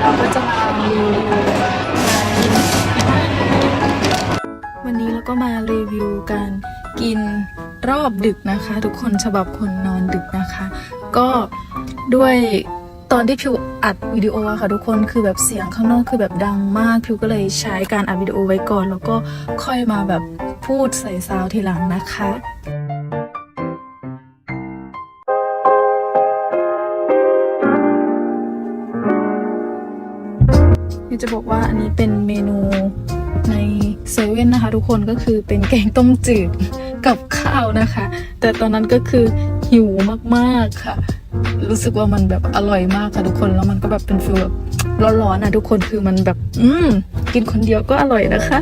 เราก็จะมารีวิววันนี้เราก็มารีวิวการกินรอบดึกนะคะ ทุกคนฉบับคนนอนดึกนะคะ ก็ด้วยตอนที่พิวอัดวิดีโออะค่ะทุกคนคือแบบเสียงข้างนอกคือแบบดังมากพิวก็เลยใช้การอัดวิดีโอไว้ก่อน แล้วก็ค่อยมาแบบพูดใส่ซาวทีหลังนะคะ นี่จะบอกว่าอันนี้เป็นเมนูในเซเว่นนะคะ ทุกคนก็คือเป็นแกงต้มจืดกับข้าวนะคะ แต่ตอนนั้นก็คือหิวมากๆค่ะ รู้สึกว่ามันแบบอร่อยมากค่ะทุกคนแล้วมันก็แบบเป็นฟิลแบบร้อนๆนะทุกคนคือมันแบบ อืมกินคนเดียวก็อร่อยนะคะ